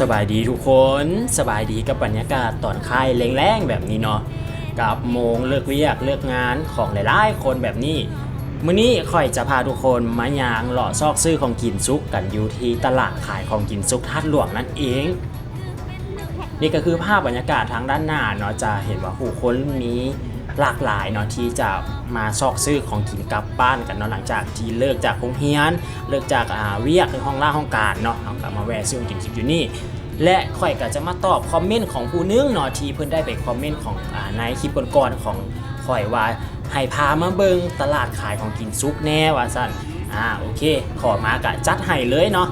สบายดีทุกคนสบายดีกับบรรยากาศตอนค่ายแรงๆแบบนี้เนาะกับโมงเลิกเวียกเลิกงานของหลายๆ คนแบบนี้มื้อนี้ค่อยจะพาทุกคนมายางเลาะซอกซื้อของกินซุกกันอยู่ที่ตลาดขายของกินซุกทัดหลวงนั่นเอง นี่ก็คือภาพบรรยากาศทางด้านหน้าเนาะจะเห็นว่าผู้คนมีหลากหลายเนาะที่จะมาซอกซื้อของกินกลับบ้านกันเนาะหลังจากที่เลิกจากโรงเรียน เลิกจากอ่าเวียกในห้องล่าห้องการเนาะเอากลับมาแวะซื้อของกินอยู่นี่ และข่อยก็จะมาตอบคอมเมนต์ของผู้นึงเนาะที่เพิ่นได้ไปคอมเมนต์ของอ่าในคลิปก่อนๆของข่อยว่าให้พามาเบิงตลาดขายของกินซุกแน่ว่าซั่นอ่าโอเค ขอมากะจัดให้เลยเนาะ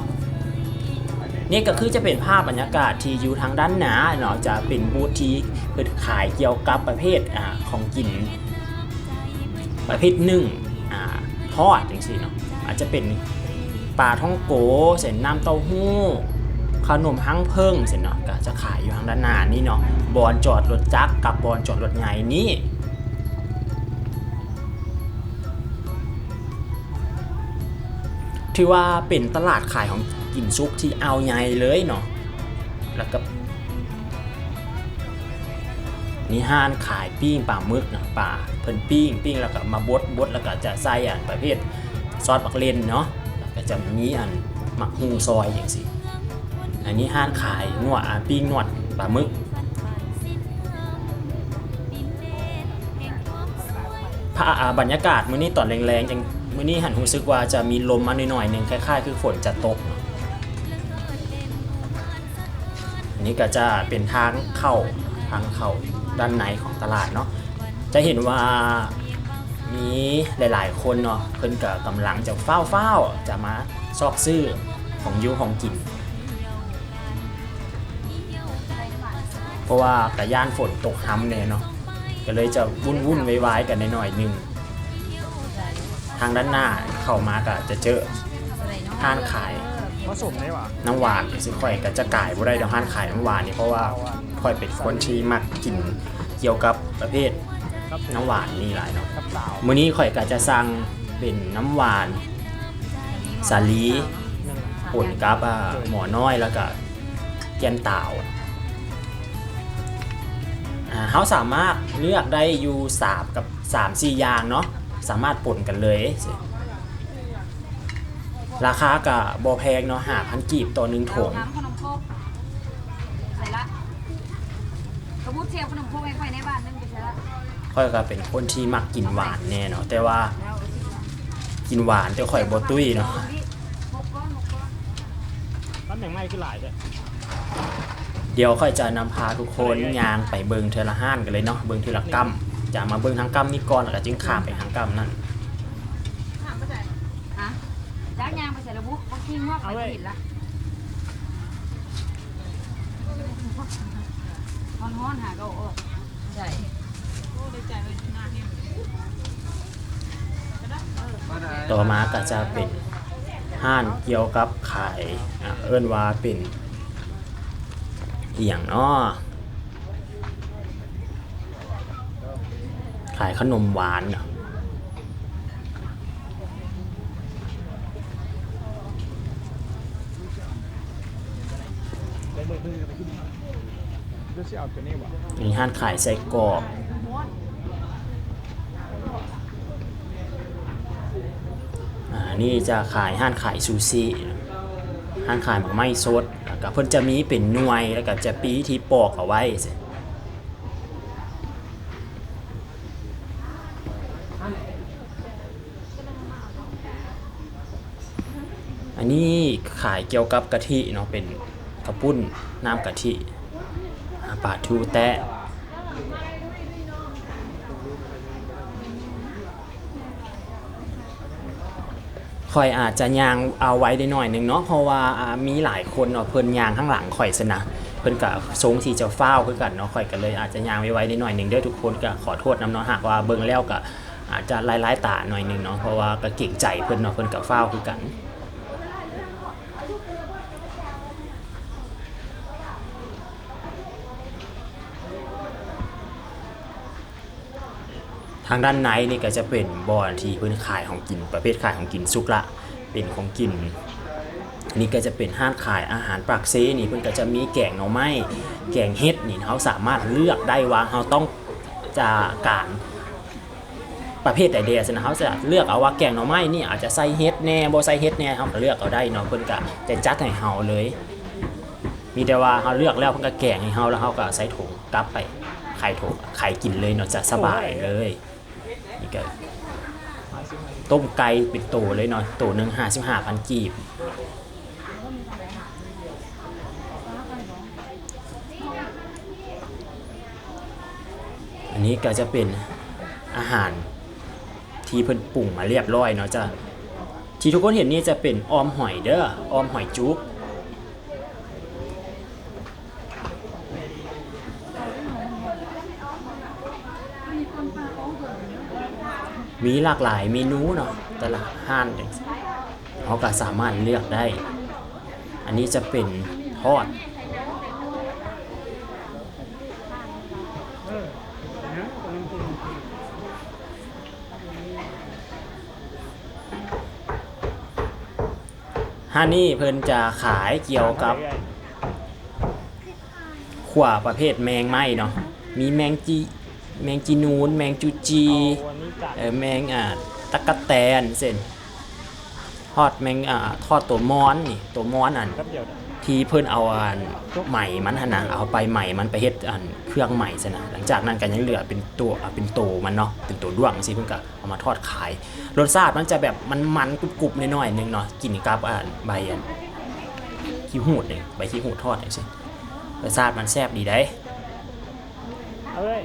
นี่ก็คือจะเป็นภาพบรรยากาศที่อยู่ทางด้านหนาเนาะจะเป็นบูธที่เปิดขายเกี่ยวกับประเภทอ่าของกิน ประเภทหนึ่งอ่าทอดจังซี่เนาะอาจจะเป็นปลาท่องโกเส้นน้ำเต้าหู้ ขนมฮั่งเพิ่งเส้นเนาะก็จะขายอยู่ทางด้านหน้านี่เนาะบอนจอดรถจักรกับบอนจอดรถใหญ่นี่ถือว่าเป็นตลาดขายของกินซุกที่เอาใหญ่เลยเนาะแล้วก็นี่ห้านขายปิ้งปลาหมึกนะปลาเพิ่นปิ้งปิ้งแล้วก็มาบดบดแล้วก็จะใส่อันประเภทซอสบักเลนเนาะแล้วก็จะมีอันหมักฮูซอยอย่างสิ อันนี้ห้านขายนวดอาปิ้งนวดปลาหมึกพระบรรยากาศมื้อนี้ตอนแรงๆจังมื้อนี้หันรู้สึกว่าจะมีลมมาหน่อยๆหนึ่งคล้ายๆ คือฝนจะตก อันนี้ก็จะเป็นทางเข้าทางเข้าด้านในของตลาดเนาะจะเห็นว่ามีหลายๆ คนเนาะเพิ่นก็กำลังจะเฝ้าๆจะมาซอกซื้อของยูของกิน เพราะว่ากระย่านฝนตกห้ำเนี่ยเนาะก็เลยจะวุ่นวุ่นๆวายๆกันหน่อยหนึงทางด้านหน้าเข้ามาก็จะเจอห้านขายผสมได้หว่าน้ำหวานสิค่อยก็จะกายบ่ได้ดอกห้านขายน้ำหวานนี่เพราะว่าค่อยเป็นคนที่มักกินเกี่ยวกับประเภทน้ำหวานนี่หลายเนาะครับสาวมื้อนี้ข่อยก็จะสั่งเป็นน้ำหวานสาลีนั่นแหละป่นกับอ่าหมอน้อยแล้วก็แกนเต่าอ่า เฮาสามารถเลือกได้อยู่3กับ3 4อย่างเนาะสามารถป่นกันเลยสิราคาก็บ่แพงเนาะ5,000กีบต่อหนึ่งถุงน้ำขนมโคกใส่ละกระบุดเทียมขนมโคกให้ไฟในบ้านนึงไปใส่ละค่อยก็เป็นคนที่มักกินหวานแน่เนาะแต่ว่าแล้วกินหวานแต่ค่อยบ่ตุ้ยเนาะหกก้อนหกก้อนตำแหน่งไม่คือหลายเลย เดี๋ยวค่อยจะนำพาทุกคนย่างไปเบิงเทอละห้านกันเลยเนาะเบิงเทอละกัมจะมาเบิงทางกัมนี่ก่อนแล้วก็จึงข้ามไปทางกัมนั่นถามไปใส่ฮะจ้างยางไปใส่ระบุเขาทิ้งว่าไปผิดละฮ้อนฮ้อนๆหาก็ออกใช่ต่อมาก็จะเป็นห้านเกี่ยวกับขายอ่าเอิ้นว่าเป็น อหย่างนาะขายขนมหวานเนาะได้เบอร์เบอร์ไปขึ้นเดี๋ยวสิเอาตัวนี้ว่ะมีห้านขายไส้กรอกอ่า นี่จะขายห้านขายซูชิ ห้านขายหมกไม้สดแล้วก็เพิ่นจะมีเป็นหน่วยแล้วก็จะปีที่ปอกเอาไว้อันนี้ขายเกี่ยวกับกะทิเนาะเป็นกระปุ้นน้ำกะทิอ่าปลาทูแตะ ข่อยอาจจะยางเอาไว้ได้หน่อยหนึงเนาะเพราะว่ามีหลายคนเนาะเพิ่นยางข้างหลังข่อยซะนะเพิ่นก็ทรงที่จะเฝ้าคือกันเนาะข่อยก็เลยอาจจะยางไว้ไว้ได้หน่อยหนึงด้วยทุกคนก็ขอโทษนํเนาะหากว่าเบิ่งแล้วก็อาจจะลายๆตาหน่อยหนึงเนาะเพราะว่าก็เก่งใจเพิ่นเนาะเพิ่นก็ฟ้าคือกัน ทางด้านในนี่ก็จะเป็นบอนที่เพิ่นขายของกินประเภทขายของกินซุกละเป็นของกินนี่ก็จะเป็นห้างขายอาหารปากเซนี่เพิ่อนก็จะมีแกงหน่อไม้แกงเฮ็ดนี่เขาสามารถเลือกได้ว่าเขาต้องจะการประเภทใดเดียสนะเขาจะเลือกเอาว่าแกงหน่อไม้นี่อาจจะใส่เฮ็ดแน่บ่ใส่เฮ็ดแน่เขาก็เลือกเอาได้เนาะเพิ่อนก็จะจัดให้เฮาเลย มีแต่ว่าเขาเลือกแล้วเพิ่อนก็แกงให้เฮาแล้วเขาก็ใส่ถุงกลับไปไข่ถุงไข่กินเลยเนาะจะสบายเลย ก็ต้มไก่เป็นตัวเลยเนาะตัวหนึ่งห้าสิบห้าพันกีบอันนี้ก็จะเป็นอาหารที่เพิ่นปรุงมาเรียบร้อยเนาะจะที่ทุกคนเห็นนี่จะเป็นออมหอยเด้อออมหอยจุ๊บ มีหลากหลายเมนูเนาะแต่ละห้านเนี่ยเขาก็สามารถเลือกได้ อันนี้จะเป็นทอดเออนะตรงนั้นคือฮานี่เพิ่นจะขายเกี่ยวกับขวาประเภทแมงไหม้เนาะ มีแมงจี แมงจีนูน แมงจูจี เออแมงอ่าตะกะแตนเส้นทอดแมงอ่าทอดตัวม้อนนี่ตัวม้อนอันที่เพิ่นเอาอันใหม่มันหนนะเอาไปใหม่มันไปเฮ็ดอันเครื่องใหม่ซะนะหลังจากนั้นก็ยังเหลือเป็นตัวเป็นโตมันเนาะเป็นตัวด้วงสิเพิ่นก็เอามาทอดขายรสชาติมันจะแบบมันมันๆกรุบๆหน่อยๆนึงเนาะกินกับอันใบอันขี้หูดนี่ใบขี้หูดทอดจังซี่รสชาติมันแซ่บดีได้เอาเลย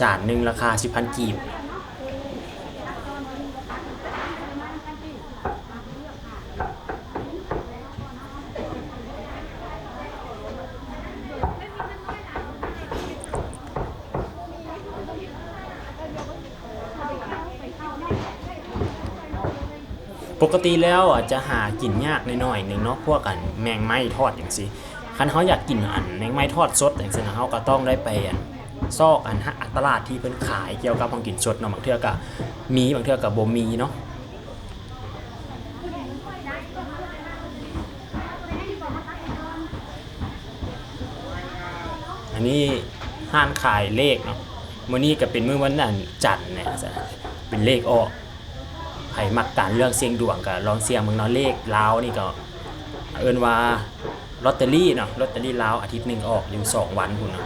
จานหนึ่งราคา 10,000 กีบ ปกติแล้วอะจะหากินยากหน่อยๆหนึงเนาะพวกกันแมงไม้ทอดอย่างสิคันเขาอยากกินอันแมงไม้ทอดสดอย่างสินะเขาก็ต้องได้ไปอัน ซอกอันหาตลาดที่เพิ่นขายเกี่ยวกับของกินสดเนาะบางเทื่อก็มีบางเทื่อก็บ่มีเนาะอันนี้ห้านขายเลขเนาะมื้อนี้ก็เป็นมื้อวันนั้นจันทร์เนี่ยซะเป็นเลขออกใครมักการเรื่องเสียงดวงก็ลองเสียงมืองเนาะเลขลาวนี่ก็เอิ้นว่าลอตเตอรี่เนาะลอตเตอรี่ลาวอาทิตย์หนึ่งออกอยู่สองวันพุ่นเนาะ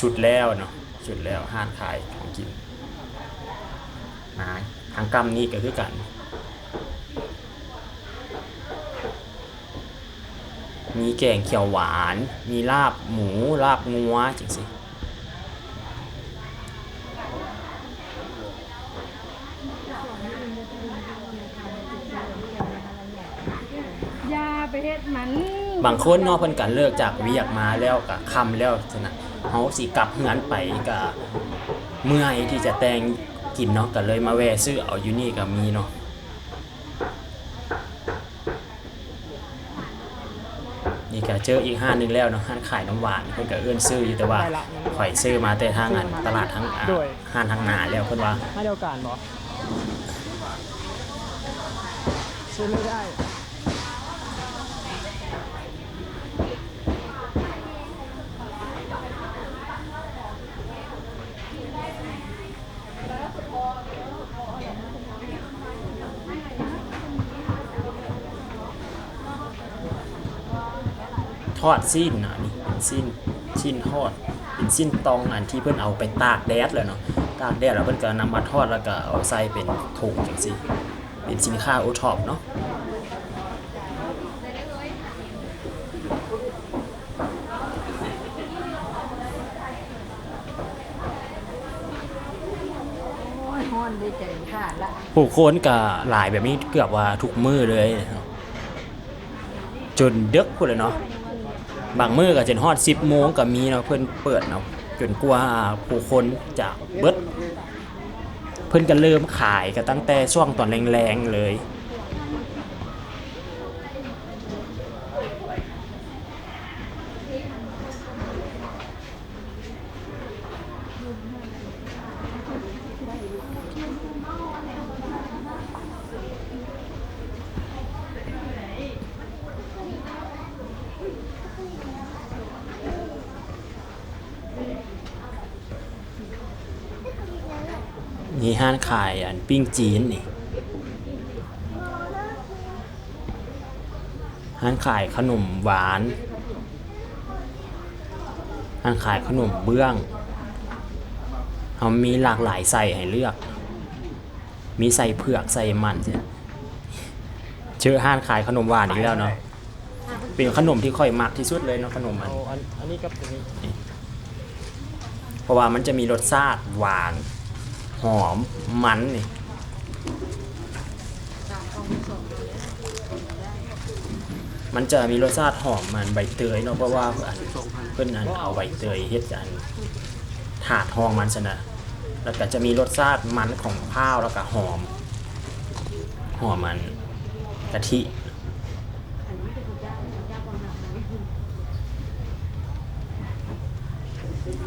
ชุดแล้วเนาะชุดแล้วห้านขายของกินนะทางกรรมนี่ก็คือกัน มีแกงเขียวหวาน มีลาบหมู ลาบงัวจังสิยาไปเฮ็ดมันบางคนเนาะเพิ่นก็เลิกจากเวียกมาแล้วก็ค่ำแล้วฉะนั้น เฮาสิกลับเฮือนไปก็เมื่อยที่จะแต่งกินเนาะก็เลยมาแวะซื้อเอาอยู่นี่ก็มีเนาะนี่ก็เจออีกห้านหนึงแล้วเนาะห้านขายน้ำหวานเพิ่นก็เอื้อนซื้ออยู่แต่ว่าข่อยซื้อมาแต่ทางอันตลาดทางอ่าห้านทางหน้าแล้วเพิ่นว่ามาเดียวกันบอซื้อไม่ได้ อดสิ้นอะนี่เป็นสิ้นชิ้นทอดเป็นสิ้นตองอันที่เพิ่นเอาไปตากแดดแล้วเนาะตากแดดแล้วเพิ่นก็นำมาทอดแล้วก็เอาใส่เป็นถุงจังซี่เป็นสินค้าโอท็อปเนาะโอ้ยฮ้อนได้ใจขาดละผู้คนก็หลายแบบนี้เกือบว่าทุกมือเลยเนาะจนดึกพุ่นเลยเนาะ บางมื้อก็จนฮอด 10โมงก็มีเนาะเพิ่นเปิดเนาะจนกว่าผู้คนจะเบิด เพิ่นก็เริ่มขายก็ตั้งแต่ช่วงตอนแรงๆเลย นี่ห้านขายอันปิ้งจีนนี่ห้านขายขนมหวานห้านขายขนมเบื้องเขามีหลากหลายใส่ให้เลือก มีใส่เผือกใส่มันใช่ชื่อห้านขายขนมหวานอีกแล้วเนาะเป็นขนมที่ค่อยมักที่สุดเลยเนาะขนมอันเอาอันอันนี้กับตัวนี้ เพราะว่ามันจะมีรสชาติหวาน หอมมันนี่มันจะมีรสชาติหอมมันใบเตยเนาะเพราะว่าอันเพิ่นอันเอาใบเตยเฮ็ดกับอันถาดห้องมันซะนะแล้วก็จะมีรสชาติมันของข้าวแล้วก็หอม หอมมันกะทิ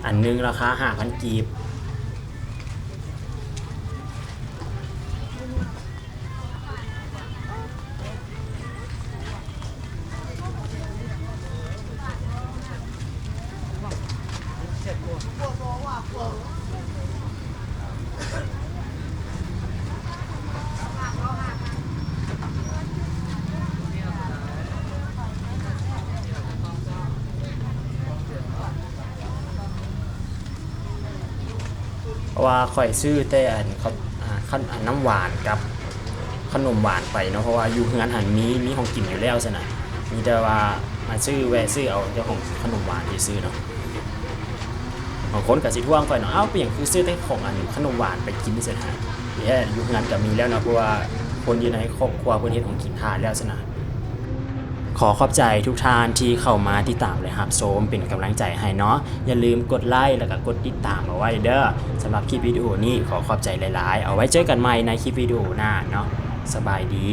อันหนึงราคาห้าพันกีบ ราะว่าข่อยซื้อแต่อันเขาขนอันน้ำหวานกับขนมหวานไปเนาะเพราะว่าอยู่เฮือนหันมีมีของกินอยู่แล้วซะนะมีแต่ว่ามาซื้อแวะซื้อเอาเจ้าของขนมหวานที่ซื้อเนาะบางคนก็สิท่วงข่อยเนาะเอ้าเปลี่ยนคือซื้อแต่ของอันขนมหวานไปกินซะนะแย่อยู่เฮือนก็มีแล้วเนาะเพราะว่าคนอยู่ในครอบครัวเพิ่นเฮ็ดของกินทานแล้วซะนะ ขอขอบใจทุกท่านที่เข้ามาที่ตามเลยครับโซมเป็นกำลังใจให้เนาะอย่าลืมกดไลค์แล้วก็กดติดตามเอาไว้เด้อสำหรับคลิปวิดีโอนี้ขอขอบใจหลาย ๆ เอาไว้เจอกันใหม่ในคลิปวิดีโอหน้าเนาะสบายดี